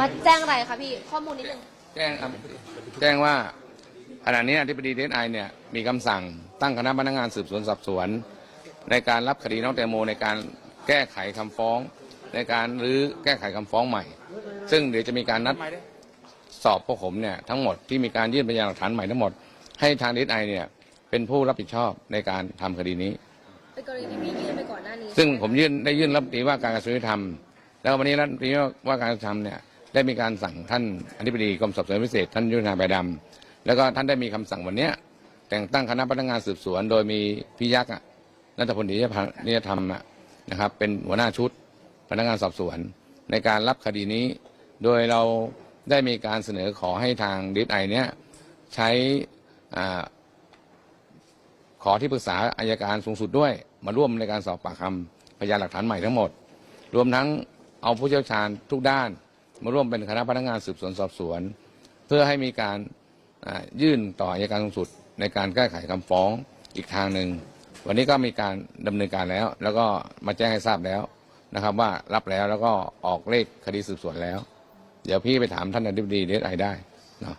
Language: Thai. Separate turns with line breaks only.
มาแจ้งอะไรคะพี่ ข้อมูลนิดนึง
แจ้งครับแจ้งว่าขณะนี้อธิบดีเดนไอเนี่ยมีคำสั่งตั้งคณะพนักงานสืบสวนสอบสวน ในการรับคดีน้องแตงโมในการแก้ไขคำฟ้อง ในการรื้อแก้ไขคำฟ้องใหม่ ซึ่งเดี๋ยวจะมีการนัดสอบพวกผมเนี่ยทั้งหมดที่มีการยื่นพยานหลักฐานใหม่ทั้งหมด ให้ทางเดนไอเนี่ยเป็นผู้รับผิดชอบในการทำคดีนี้
เป็นกรณีที่พี่ยื่นไปก่อนหน้านี้
ซึ่งผมยื่นได้ยื่นรัฐมนตรีว่าการกระทรวงยุติธรรม แล้ววันนี้รัฐมนตรีว่าการกระทรวงยุติธรรมเนี่ย ได้มีการสั่งท่านอธิบดีกรมสอบสวนพิเศษท่านยุทธนาใบดำแล้วก็ท่านได้มีคำสั่งวันนี้แต่งตั้งคณะพนักงานสืบสวน โดยมีพี่ยักษ์นัทพลนิยพันธ์นิยธรรมนะครับ เป็นหัวหน้าชุดพนักงานสอบสวน ในการรับคดีนี้ โดยเราได้มีการเสนอขอให้ทางดีไอเนี่ยใช้อ่าขอที่ปรึกษาอายการสูงสุดด้วย มาร่วมในการสอบปากคำพยานหลักฐานใหม่ทั้งหมด รวมทั้งเอาผู้เชี่ยวชาญทุกด้าน มาร่วมเป็นคณะพนักงานสืบสวนสอบสวน เพื่อให้มีการยื่นต่ออายการสูงสุด ในการแก้ไขคำฟ้องอีกทางหนึ่งวันนี้ก็มีการดำเนินการแล้ว แล้วก็มาแจ้งให้ทราบแล้วนะครับ ว่ารับแล้วแล้วก็ออกเลขคดีสืบสวนแล้ว เดี๋ยวพี่ไปถามท่านอธิบดีเดชไอได้เนาะ